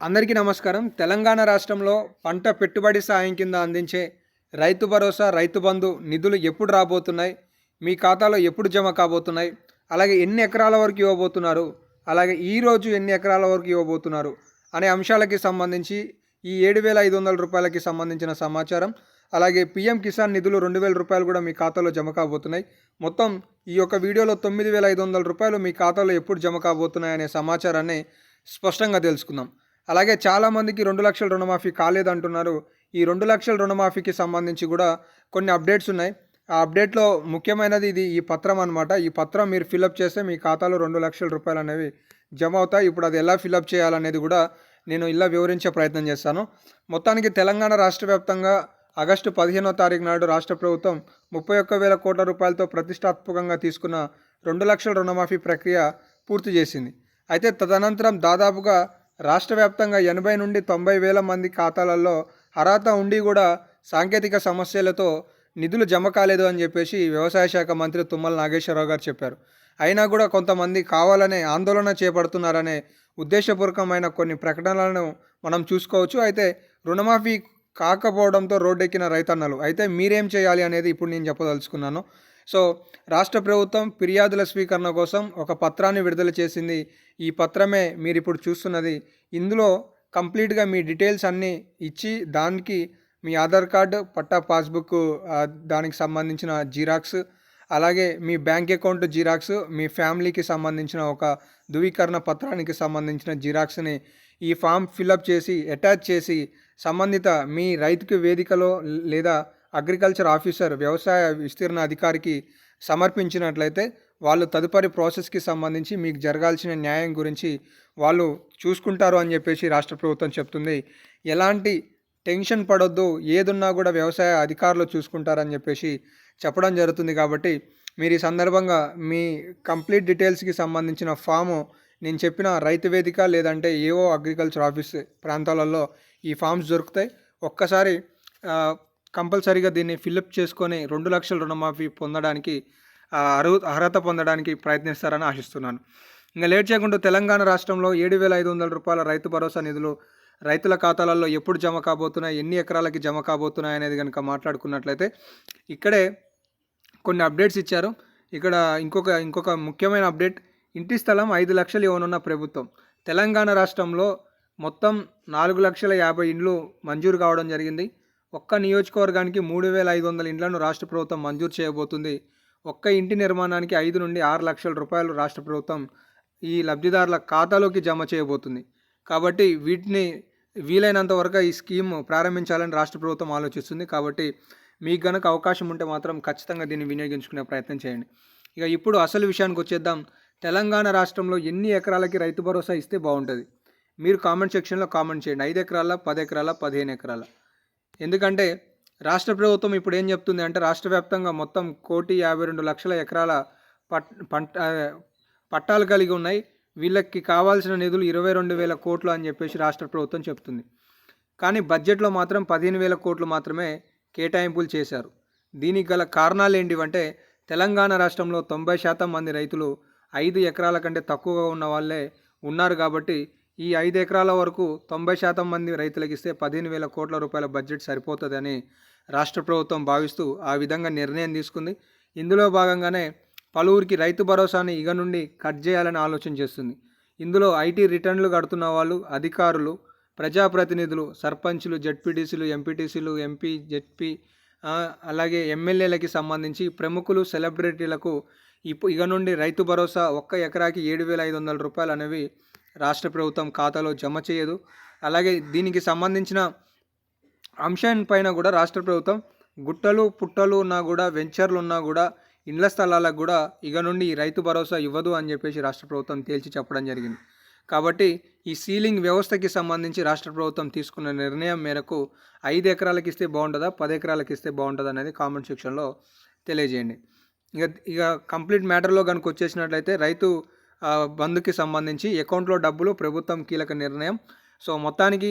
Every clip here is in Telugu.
అందరికీ నమస్కారం. తెలంగాణ రాష్ట్రంలో పంట పెట్టుబడి సాయం కింద అందించే రైతు భరోసా రైతు బంధు నిధులు ఎప్పుడు రాబోతున్నాయి? మీ ఖాతాలో ఎప్పుడు జమ కాబోతున్నాయి? అలాగే ఎన్ని ఎకరాల వరకు ఇవ్వబోతున్నారు? అలాగే ఈ రోజు ఎన్ని ఎకరాల వరకు ఇవ్వబోతున్నారు? అనే అంశాలకి సంబంధించి ఈ ఏడు వేల ఐదు వందల రూపాయలకి సంబంధించిన సమాచారం. అలాగే పిఎం కిసాన్ నిధులు రెండు వేల రూపాయలు కూడా మీ ఖాతాలో జమ కాబోతున్నాయి. మొత్తం ఈ యొక్క వీడియోలో తొమ్మిది వేల ఐదు వందల రూపాయలు మీ ఖాతాలో ఎప్పుడు జమ కాబోతున్నాయి అనే సమాచారాన్ని స్పష్టంగా తెలుసుకుందాం. అలాగే చాలామందికి రెండు లక్షల రుణమాఫీ కాలేదంటున్నారు. ఈ రెండు లక్షల రుణమాఫీకి సంబంధించి కూడా కొన్ని అప్డేట్స్ ఉన్నాయి. ఆ అప్డేట్లో ముఖ్యమైనది ఇది ఈ పత్రం అనమాట ఈ పత్రం మీరు ఫిలప్ చేస్తే మీ ఖాతాలో రెండు లక్షల రూపాయలు అనేవి జమ అవుతాయి. ఇప్పుడు అది ఎలా ఫిలప్ చేయాలనేది కూడా నేను ఇలా వివరించే ప్రయత్నం చేస్తాను. మొత్తానికి తెలంగాణ రాష్ట్ర వ్యాప్తంగా ఆగస్టు పదిహేనో తారీఖు నాడు రాష్ట్ర ప్రభుత్వం ముప్పై ఒక్క వేల కోట్ల రూపాయలతో ప్రతిష్టాత్మకంగా తీసుకున్న రెండు లక్షల రుణమాఫీ ప్రక్రియ పూర్తి చేసింది. అయితే తదనంతరం దాదాపుగా రాష్ట్ర వ్యాప్తంగా ఎనభై నుండి తొంభై వేల మంది ఖాతాలలో అర్హత ఉండి కూడా సాంకేతిక సమస్యలతో నిధులు జమ కాలేదు అని చెప్పేసి వ్యవసాయ శాఖ మంత్రి తుమ్మల నాగేశ్వరరావు గారు చెప్పారు. అయినా కూడా కొంతమంది కావాలనే ఆందోళన చేపడుతున్నారనే ఉద్దేశపూర్వకమైన కొన్ని ప్రకటనలను మనం చూసుకోవచ్చు. అయితే రుణమాఫీ కాకపోవడంతో రోడ్డెక్కిన రైతన్నలు అయితే మీరేం చేయాలి అనేది ఇప్పుడు నేను చెప్పదలుచుకున్నాను. సో రాష్ట్ర ప్రభుత్వం ఫిర్యాదుల స్వీకరణ కోసం ఒక పత్రాన్ని విడుదల చేసింది. ఈ పత్రమే మీరు ఇప్పుడు చూస్తున్నది. ఇందులో కంప్లీట్గా మీ డీటెయిల్స్ అన్నీ ఇచ్చి దానికి మీ ఆధార్ కార్డు పట్టా పాస్బుక్ దానికి సంబంధించిన జిరాక్స్ అలాగే మీ బ్యాంక్ అకౌంట్ జిరాక్స్ మీ ఫ్యామిలీకి సంబంధించిన ఒక ధృవీకరణ పత్రానికి సంబంధించిన జిరాక్స్ని ఈ ఫామ్ ఫిలప్ చేసి అటాచ్ చేసి సంబంధిత మీ రైతుకి వేదికలో లేదా అగ్రికల్చర్ ఆఫీసర్ వ్యవసాయ విస్తీర్ణ అధికారికి సమర్పించినట్లయితే వాళ్ళు తదుపరి ప్రాసెస్కి సంబంధించి మీకు జరగాల్సిన న్యాయం గురించి వాళ్ళు చూసుకుంటారు అని చెప్పేసి రాష్ట్ర ప్రభుత్వం చెప్తుంది. ఎలాంటి టెన్షన్ పడొద్దు ఏదున్నా కూడా వ్యవసాయ అధికారులు చూసుకుంటారని చెప్పేసి చెప్పడం జరుగుతుంది కాబట్టి మీరు ఈ సందర్భంగా మీ కంప్లీట్ డీటెయిల్స్కి సంబంధించిన ఫాము నేను చెప్పిన రైతు వేదిక లేదంటే ఏవో అగ్రికల్చర్ ఆఫీస్ ప్రాంతాలలో ఈ ఫామ్స్ దొరుకుతాయి. ఒక్కసారి కంపల్సరీగా దీన్ని ఫిల్అప్ చేసుకొని రెండు లక్షల రుణమాఫీ పొందడానికి అర్హు అర్హత పొందడానికి ప్రయత్నిస్తారని ఆశిస్తున్నాను. ఇంకా లేట్ చేయకుండా తెలంగాణ రాష్ట్రంలో ఏడు వేల ఐదు వందల రూపాయల రైతు భరోసా నిధులు రైతుల ఖాతాలలో ఎప్పుడు జమ కాబోతున్నాయి ఎన్ని ఎకరాలకి జమ కాబోతున్నాయి అనేది కనుక మాట్లాడుకున్నట్లయితే ఇక్కడే కొన్ని అప్డేట్స్ ఇచ్చారు. ఇక్కడ ఇంకొక ఇంకొక ముఖ్యమైన అప్డేట్ ఇంటి స్థలం ఐదు లక్షలు ఇవ్వనున్న ప్రభుత్వం. తెలంగాణ రాష్ట్రంలో మొత్తం నాలుగు లక్షల యాభై ఇండ్లు మంజూరు కావడం జరిగింది. ఒక్క నియోజకవర్గానికి మూడు వేల ఐదు వందల ఇండ్లను రాష్ట్ర ప్రభుత్వం మంజూరు చేయబోతుంది. ఒక్క ఇంటి నిర్మాణానికి ఐదు నుండి ఆరు లక్షల రూపాయలు రాష్ట్ర ప్రభుత్వం ఈ లబ్ధిదారుల ఖాతాలోకి జమ చేయబోతుంది. కాబట్టి వీటిని వీలైనంత వరకు ఈ స్కీమ్ ప్రారంభించాలని రాష్ట్ర ప్రభుత్వం ఆలోచిస్తుంది. కాబట్టి మీకు గనక అవకాశం ఉంటే మాత్రం ఖచ్చితంగా దీన్ని వినియోగించుకునే ప్రయత్నం చేయండి. ఇక ఇప్పుడు అసలు విషయానికి వచ్చేద్దాం. తెలంగాణ రాష్ట్రంలో ఎన్ని ఎకరాలకి రైతు భరోసా ఇస్తే బాగుంటుంది? మీరు కామెంట్ సెక్షన్లో కామెంట్ చేయండి. ఐదు ఎకరాల పది ఎకరాల పదిహేను ఎకరాల. ఎందుకంటే రాష్ట్ర ప్రభుత్వం ఇప్పుడు ఏం చెప్తుంది అంటే రాష్ట్ర వ్యాప్తంగా మొత్తం కోటి యాభై రెండు లక్షల ఎకరాల పట్ పంట పట్టాలు కలిగి ఉన్నాయి. వీళ్ళకి కావాల్సిన నిధులు ఇరవై రెండు వేల కోట్లు అని చెప్పేసి రాష్ట్ర ప్రభుత్వం చెప్తుంది. కానీ బడ్జెట్లో మాత్రం పదిహేను వేల కోట్లు మాత్రమే కేటాయింపులు చేశారు. దీనికి గల కారణాలు ఏంటివంటే తెలంగాణ రాష్ట్రంలో తొంభై శాతం మంది రైతులు ఐదు ఎకరాల కంటే తక్కువగా ఉన్న వాళ్ళే ఉన్నారు కాబట్టి ఈ ఐదు ఎకరాల వరకు తొంభై శాతం మంది రైతులకు ఇస్తే పదిహేను వేల కోట్ల రూపాయల బడ్జెట్ సరిపోతుందని రాష్ట్ర ప్రభుత్వం భావిస్తూ ఆ విధంగా నిర్ణయం తీసుకుంది. ఇందులో భాగంగానే పలువురికి రైతు భరోసాని ఇక నుండి కట్ చేయాలని ఆలోచన చేస్తుంది. ఇందులో ఐటీ రిటర్న్లు కడుతున్న వాళ్ళు అధికారులు ప్రజాప్రతినిధులు సర్పంచులు జడ్పీటీసీలు ఎంపీటీసీలు ఎంపీ జెడ్పీ అలాగే ఎమ్మెల్యేలకి సంబంధించి ప్రముఖులు సెలబ్రిటీలకు ఇప్పు ఇక నుండి రైతు భరోసా ఒక్క ఎకరాకి ఏడు వేల ఐదు వందల రూపాయలు అనేవి రాష్ట్ర ప్రభుత్వం ఖాతాలో జమ చేయదు. అలాగే దీనికి సంబంధించిన అంశం పైన కూడా రాష్ట్ర ప్రభుత్వం గుట్టలు పుట్టలు ఉన్నా కూడా వెంచర్లు ఉన్నా కూడా ఇండ్ల స్థలాలకు కూడా ఇక నుండి రైతు భరోసా ఇవ్వదు అని చెప్పేసి రాష్ట్ర ప్రభుత్వం తేల్చి చెప్పడం జరిగింది. కాబట్టి ఈ సీలింగ్ వ్యవస్థకి సంబంధించి రాష్ట్ర ప్రభుత్వం తీసుకున్న నిర్ణయం మేరకు ఐదు ఎకరాలకు ఇస్తే బాగుంటుందా పది ఎకరాలకు ఇస్తే బాగుంటుందా అనేది కామెంట్ సెక్షన్లో తెలియజేయండి. ఇక ఇక కంప్లీట్ మ్యాటర్లో కనుక వచ్చేసినట్లయితే రైతు బంద్కి బంధుకి సంబంధించి అకౌంట్లో డబ్బులు ప్రభుత్వం కీలక నిర్ణయం. సో మొత్తానికి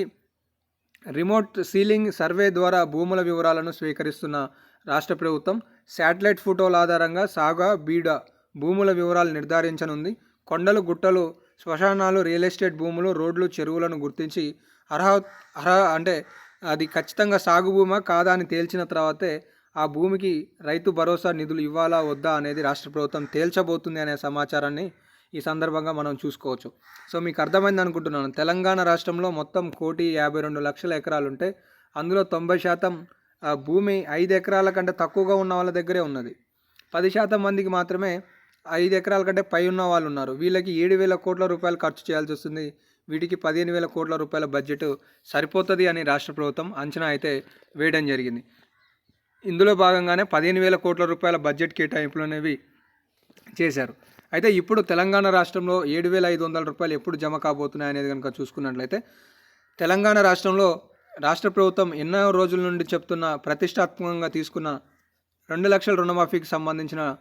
రిమోట్ సీలింగ్ సర్వే ద్వారా భూముల వివరాలను స్వీకరిస్తున్న రాష్ట్ర ప్రభుత్వం శాటిలైట్ ఫోటోల ఆధారంగా సాగా బీడ భూముల వివరాలు నిర్ధారించనుంది. కొండలు గుట్టలు శ్మశానాలు రియల్ ఎస్టేట్ భూములు రోడ్లు చెరువులను గుర్తించి అర్హ అర్హ అంటే అది ఖచ్చితంగా సాగు భూమా కాదా అని తేల్చిన తర్వాతే ఆ భూమికి రైతు భరోసా నిధులు ఇవ్వాలా వద్దా అనేది రాష్ట్ర ప్రభుత్వం తేల్చబోతుంది అనే సమాచారాన్ని ఈ సందర్భంగా మనం చూసుకోవచ్చు. సో మీకు అర్థమైంది అనుకుంటున్నాను. తెలంగాణ రాష్ట్రంలో మొత్తం కోటి యాభై రెండు లక్షల ఎకరాలు ఉంటే అందులో తొంభై శాతం భూమి ఐదు ఎకరాల కంటే తక్కువగా ఉన్న వాళ్ళ దగ్గరే ఉన్నది. పది శాతం మందికి మాత్రమే ఐదు ఎకరాల కంటే పై ఉన్న వాళ్ళు ఉన్నారు. వీళ్ళకి ఏడు వేల కోట్ల రూపాయలు ఖర్చు చేయాల్సి వస్తుంది. వీటికి పదిహేను వేల కోట్ల రూపాయల బడ్జెట్ సరిపోతుంది అని రాష్ట్ర ప్రభుత్వం అంచనా అయితే వేయడం జరిగింది. ఇందులో భాగంగానే పదిహేను వేల కోట్ల రూపాయల బడ్జెట్ కేటాయింపులు అనేవి చేశారు. అయితే ఇప్పుడు తెలంగాణ రాష్ట్రంలో ఏడు వేల ఐదు వందల రూపాయలు ఎప్పుడు జమ కాబోతున్నాయి అనేది కనుక చూసుకున్నట్లయితే తెలంగాణ రాష్ట్రంలో రాష్ట్ర ప్రభుత్వం ఎన్నో రోజుల నుండి చెప్తున్న ప్రతిష్టాత్మకంగా తీసుకున్న రెండు లక్షల రుణమాఫీకి సంబంధించిన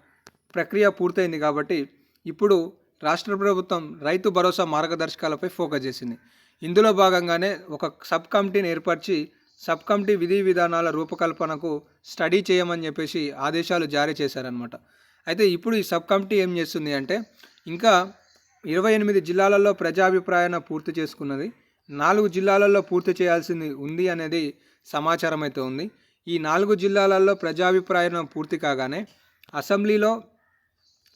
ప్రక్రియ పూర్తయింది కాబట్టి ఇప్పుడు రాష్ట్ర ప్రభుత్వం రైతు భరోసా మార్గదర్శకాలపై ఫోకస్ చేసింది. ఇందులో భాగంగానే ఒక సబ్ కమిటీని ఏర్పరిచి సబ్ కమిటీ విధి విధానాల రూపకల్పనకు స్టడీ చేయమని చెప్పేసి ఆదేశాలు జారీ చేశారనమాట అయితే ఇప్పుడు ఈ సబ్ కమిటీ ఏం చేస్తుంది అంటే ఇంకా ఇరవై ఎనిమిది జిల్లాలలో ప్రజాభిప్రాయాన్ని పూర్తి చేసుకున్నది. నాలుగు జిల్లాలలో పూర్తి చేయాల్సింది ఉంది అనేది సమాచారం అయితే ఉంది. ఈ నాలుగు జిల్లాలలో ప్రజాభిప్రాయం పూర్తి కాగానే అసెంబ్లీలో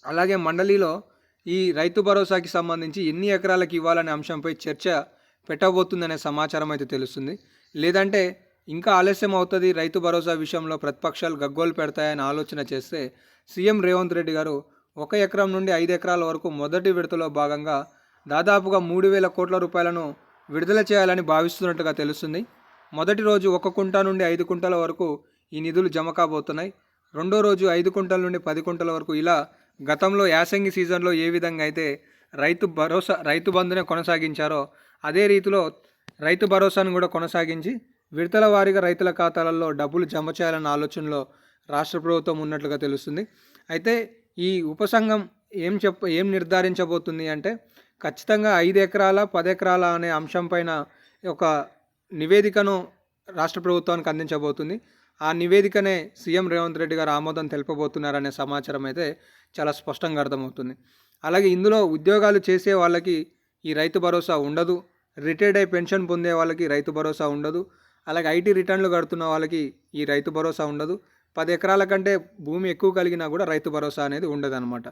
అలాగే మండలిలో ఈ రైతు భరోసాకి సంబంధించి ఎన్ని ఎకరాలకు ఇవ్వాలనే అంశంపై చర్చ పెట్టబోతుందనే సమాచారం అయితే తెలుస్తుంది. లేదంటే ఇంకా ఆలస్యం అవుతుంది. రైతు భరోసా విషయంలో ప్రతిపక్షాలు గగ్గోలు పెడతాయని ఆలోచన చేస్తే సీఎం రేవంత్ రెడ్డి గారు ఒక ఎకరం నుండి ఐదు ఎకరాల వరకు మొదటి విడతలో భాగంగా దాదాపుగా మూడు వేల కోట్ల రూపాయలను విడుదల చేయాలని భావిస్తున్నట్టుగా తెలుస్తుంది. మొదటి రోజు ఒక కుంట నుండి ఐదు కుంటల వరకు ఈ నిధులు జమ కాబోతున్నాయి. రెండో రోజు ఐదు కుంటల నుండి పది కుంటల వరకు ఇలా గతంలో యాసంగి సీజన్లో ఏ విధంగా అయితే రైతు భరోసా రైతు బంధునే కొనసాగించారో అదే రీతిలో రైతు భరోసాను కూడా కొనసాగించి విడతల వారీగా రైతుల ఖాతాలలో డబ్బులు జమ చేయాలన్న ఆలోచనలో రాష్ట్ర ప్రభుత్వం ఉన్నట్లుగా తెలుస్తుంది. అయితే ఈ ఉపసంఘం ఏం చెప్ ఏం నిర్ధారించబోతుంది అంటే ఖచ్చితంగా ఐదు ఎకరాల పది ఎకరాల అనే అంశం పైన ఒక నివేదికను రాష్ట్ర ప్రభుత్వానికి అందించబోతుంది. ఆ నివేదికనే సీఎం రేవంత్ రెడ్డి గారు ఆమోదం తెలుపబోతున్నారనే సమాచారం అయితే చాలా స్పష్టంగా అర్థమవుతుంది. అలాగే ఇందులో ఉద్యోగాలు చేసే వాళ్ళకి ఈ రైతు భరోసా ఉండదు. రిటైర్డ్ అయి పెన్షన్ పొందే వాళ్ళకి రైతు భరోసా ఉండదు. అలాగే ఐటీ రిటర్న్లు కడుతున్న వాళ్ళకి ఈ రైతు భరోసా ఉండదు. పది ఎకరాల కంటే భూమి ఎక్కువ కలిగినా కూడా రైతు భరోసా అనేది ఉండదన్నమాట.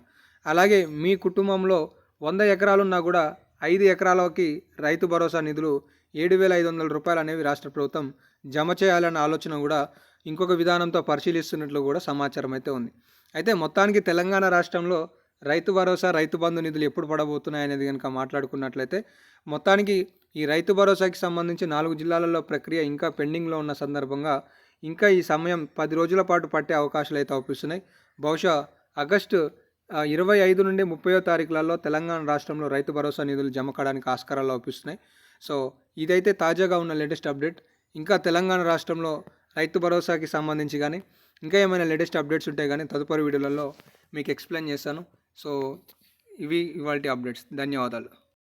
అలాగే మీ కుటుంబంలో వంద ఎకరాలున్నా కూడా ఐదు ఎకరాలకి రైతు భరోసా నిధులు ఏడు వేల ఐదు వందల రూపాయలు అనేవి రాష్ట్ర ప్రభుత్వం జమ చేయాలన్న ఆలోచన కూడా ఇంకొక విధానంతో పరిశీలిస్తున్నట్లు కూడా సమాచారం అయితే ఉంది. అయితే మొత్తానికి తెలంగాణ రాష్ట్రంలో రైతు భరోసా రైతు బంధు నిధులు ఎప్పుడు పడబోతున్నాయి అనేది కనుక మాట్లాడుకున్నట్లయితే మొత్తానికి ఈ రైతు భరోసాకి సంబంధించి నాలుగు జిల్లాలలో ప్రక్రియ ఇంకా పెండింగ్లో ఉన్న సందర్భంగా ఇంకా ఈ సమయం పది రోజుల పాటు పట్టే అవకాశాలు అయితే అవుపిస్తున్నాయి. బహుశా ఆగస్టు ఇరవై ఐదు నుండి ముప్పయో తారీఖులలో తెలంగాణ రాష్ట్రంలో రైతు భరోసా నిధులు జమ కావడానికి ఆస్కారాలు అవుపిస్తున్నాయి. సో ఇదైతే తాజాగా ఉన్న లేటెస్ట్ అప్డేట్. ఇంకా తెలంగాణ రాష్ట్రంలో రైతు భరోసాకి సంబంధించి కానీ ఇంకా ఏమైనా లేటెస్ట్ అప్డేట్స్ ఉంటే కానీ తదుపరి వీడియోలలో మీకు ఎక్స్ప్లెయిన్ చేస్తాను. సో ఇవి ఇవాళ అప్డేట్స్. ధన్యవాదాలు.